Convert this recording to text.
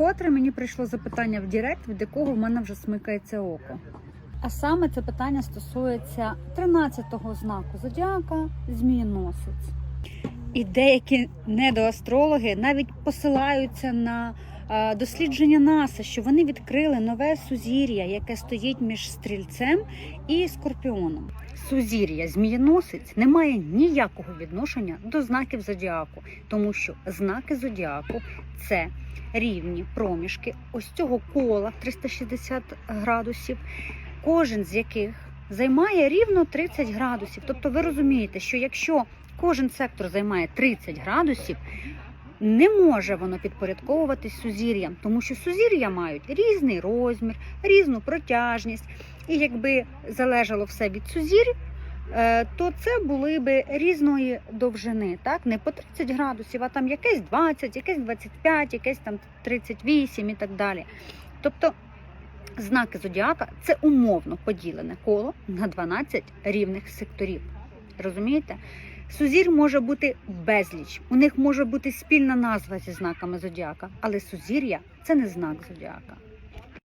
Вкотре мені прийшло запитання в Директ, від якого в мене вже смикається око. А саме це питання стосується 13-го знаку зодіака Змієносець. І деякі недоастрологи навіть посилаються на дослідження НАСА, що вони відкрили нове сузір'я, яке стоїть між стрільцем і скорпіоном. Сузір'я змієносець не має ніякого відношення до знаків зодіаку, тому що знаки зодіаку це рівні проміжки ось цього кола 360 градусів, кожен з яких займає рівно 30 градусів. Тобто ви розумієте, що якщо кожен сектор займає 30 градусів, не може воно підпорядковуватись сузір'ям, тому що сузір'я мають різний розмір, різну протяжність. І якби залежало все від сузір'я, е, то це були би різної довжини, так? Не по 30 градусів, а там якесь 20, якесь 25, якесь там 38 і так далі. Тобто знаки зодіака це умовно поділене коло на 12 рівних секторів. Розумієте? Сузір може бути безліч. У них може бути спільна назва зі знаками зодіака, але сузір'я це не знак зодіака.